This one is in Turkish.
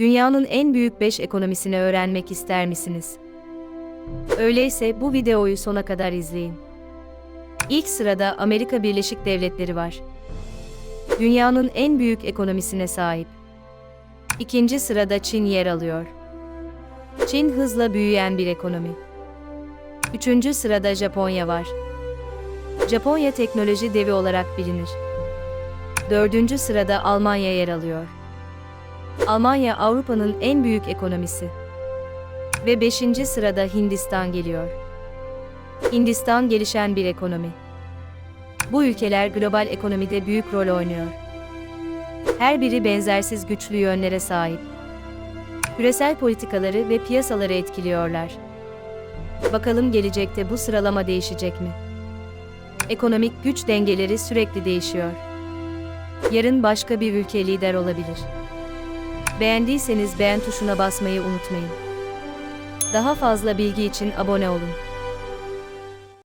Dünyanın en büyük 5 ekonomisini öğrenmek ister misiniz? Öyleyse bu videoyu sona kadar izleyin. İlk sırada Amerika Birleşik Devletleri var. Dünyanın en büyük ekonomisine sahip. İkinci sırada Çin yer alıyor. Çin hızla büyüyen bir ekonomi. Üçüncü sırada Japonya var. Japonya teknoloji devi olarak bilinir. Dördüncü sırada Almanya yer alıyor. Almanya Avrupa'nın en büyük ekonomisi. Ve beşinci sırada Hindistan geliyor. Hindistan gelişen bir ekonomi. Bu ülkeler global ekonomide büyük rol oynuyor. Her biri benzersiz güçlü yönlere sahip. Küresel politikaları ve piyasaları etkiliyorlar. Bakalım gelecekte bu sıralama değişecek mi? Ekonomik güç dengeleri sürekli değişiyor. Yarın başka bir ülke lider olabilir. Beğendiyseniz beğen tuşuna basmayı unutmayın. Daha fazla bilgi için abone olun.